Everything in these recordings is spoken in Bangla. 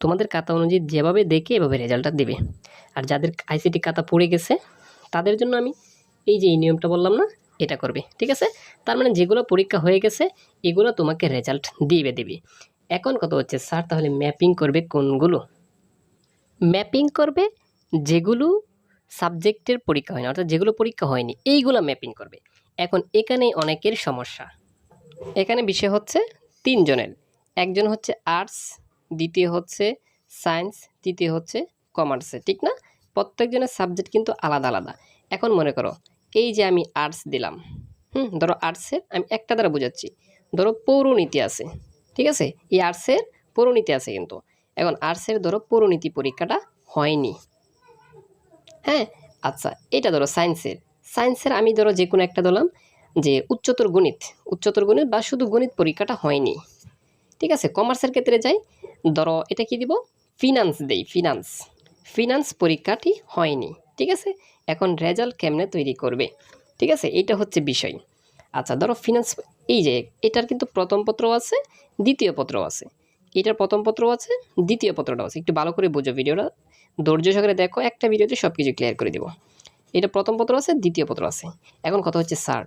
তোমাদের খাতা অনুযায়ী যেভাবে দেখে এভাবে রেজাল্টটা দেবে। আর যাদের আইসিটি খাতা পড়ে গেছে, তাদের জন্য আমি এই যে এই নিয়মটা বললাম না, এটা করবে, ঠিক আছে? তার মানে যেগুলো পরীক্ষা হয়ে গেছে, এগুলো তোমাকে রেজাল্ট দিবে, দেবে। এখন কত হচ্ছে, স্যার তাহলে ম্যাপিং করবে কোনগুলো? ম্যাপিং করবে যেগুলো সাবজেক্টের পরীক্ষা হয়নি, অর্থাৎ যেগুলো পরীক্ষা হয়নি, এইগুলো ম্যাপিং করবে। এখন এখানে অনেকের সমস্যা। এখানে বিষয় হচ্ছে তিনজনের, একজন হচ্ছে আর্টস দ্বিতীয় হচ্ছে সায়েন্স তৃতীয় হচ্ছে কমার্সে ঠিক না? প্রত্যেকজনের সাবজেক্ট কিন্তু আলাদা আলাদা। এখন মনে করো, এই যে আমি আর্টস দিলাম, হুম, ধরো আর্টসের আমি একটা দ্বারা বোঝাচ্ছি। ধরো পৌরনীতি আছে, ঠিক আছে? এই আর্টসের পৌরনীতি আছে কিন্তু। এখন আর্টসের ধরো পৌরনীতি পরীক্ষাটা হয়নি। হ্যাঁ? আচ্ছা এটা ধরো সায়েন্সের সায়েন্সের আমি ধরো যে কোনো একটা ধরলাম যে উচ্চতর গণিত উচ্চতর গণিত বা শুধু গণিত পরীক্ষাটা হয়নি। ঠিক আছে? কমার্সের ক্ষেত্রে যাই ধরো, এটা কি দিব? ফিনান্স দেই ফিনান্স ফিনান্স পরীক্ষাটি হয়নি, ঠিক আছে? এখন রেজাল্ট কেমনে তৈরি করবে? ঠিক আছে? এটা হচ্ছে বিষয়। আচ্ছা ধরো ফিনান্স এই যে, এটার কিন্তু প্রথম পত্র আছে, দ্বিতীয় পত্র আছে। এটার প্রথম পত্র আছে, দ্বিতীয় পত্রটাও আছে। একটু ভালো করে বোঝো ভিডিওটা। ধৈর্য সহকারে দেখো, একটা ভিডিওতে সব কিছু ক্লিয়ার করে দেবো। এটা প্রথম পত্র আছে, দ্বিতীয় পত্র আছে। এখন কথা হচ্ছে স্যার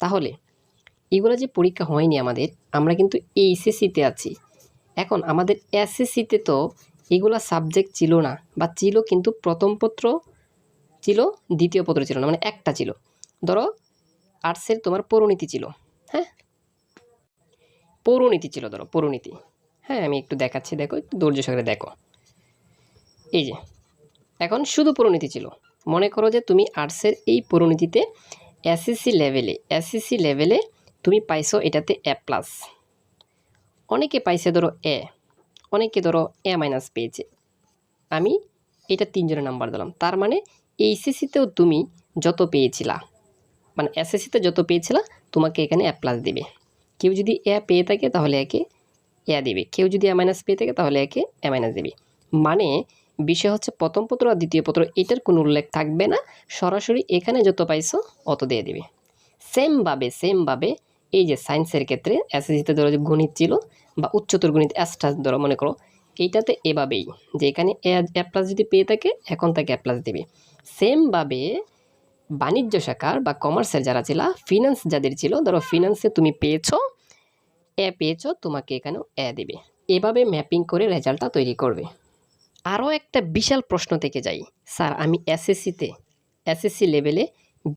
তাহলে, এগুলো যে পরীক্ষা হয়নি আমাদের, আমরা কিন্তু এইচএসসিতে আছি। এখন আমাদের এসএসসিতে তো এগুলা সাবজেক্ট ছিল না, বা ছিল কিন্তু প্রথম পত্র ছিল, দ্বিতীয় পত্র ছিল না মানে একটা ছিল। ধরো আর্টসের তোমার পৌরনীতি ছিল হ্যাঁ? পৌরনীতি ছিল, ধরো, পৌরনীতি। হ্যাঁ আমি একটু দেখাচ্ছি, দেখো, একটু ধৈর্য সহকারে দেখো। এই যে, এখন শুধু পরিণতি ছিল। মনে করো যে তুমি আর্টসের এই পরিণতিতে এসএসসি লেভেলে এসএসসি লেভেলে তুমি পাইছো এটাতে এ প্লাস অনেকে পাইছে ধরো এ অনেকে ধরো এ মাইনাস পেয়েছে। আমি এটা তিনজনের নাম্বার দিলাম। তার মানে এইচএসসিতেও তুমি যত পেয়েছিলা মানে এসএসসিতে যত পেয়েছিলা, তোমাকে এখানে এ প্লাস দেবে। কেউ যদি এ পেয়ে থাকে তাহলে একে এ দেবে। কেউ যদি এ মাইনাস পেয়ে থাকে তাহলে একে এ মাইনাস দেবে। মানে বিষয় হচ্ছে প্রথম পত্র আর দ্বিতীয় পত্র, এটার কোনো উল্লেখ থাকবে না। সরাসরি এখানে যত পাইছো অত দিয়ে দেবে। সেমভাবে সেমভাবে এই যে সায়েন্সের ক্ষেত্রে এসএসসিতে ধরো যে গণিত ছিল বা উচ্চতর গণিত অ্যাস্টাস ধরো মনে করো, এইটাতে এভাবেই যে এখানে এ প্লাস যদি পেয়ে থাকে, এখন তাকে এ প্লাস দেবে। সেমভাবে বাণিজ্য শাখার বা কমার্সের যারা ছিল ফিনান্স যাদের ছিল, ধরো ফিনান্সে তুমি পেয়েছ এ পেয়েছ, তোমাকে এখানেও এ দেবে। এভাবে ম্যাপিং করে রেজাল্টটা তৈরি করবে। আরও একটা বিশাল প্রশ্ন থেকে যাই। স্যার, আমি এসএসসিতে এসএসসি লেভেলে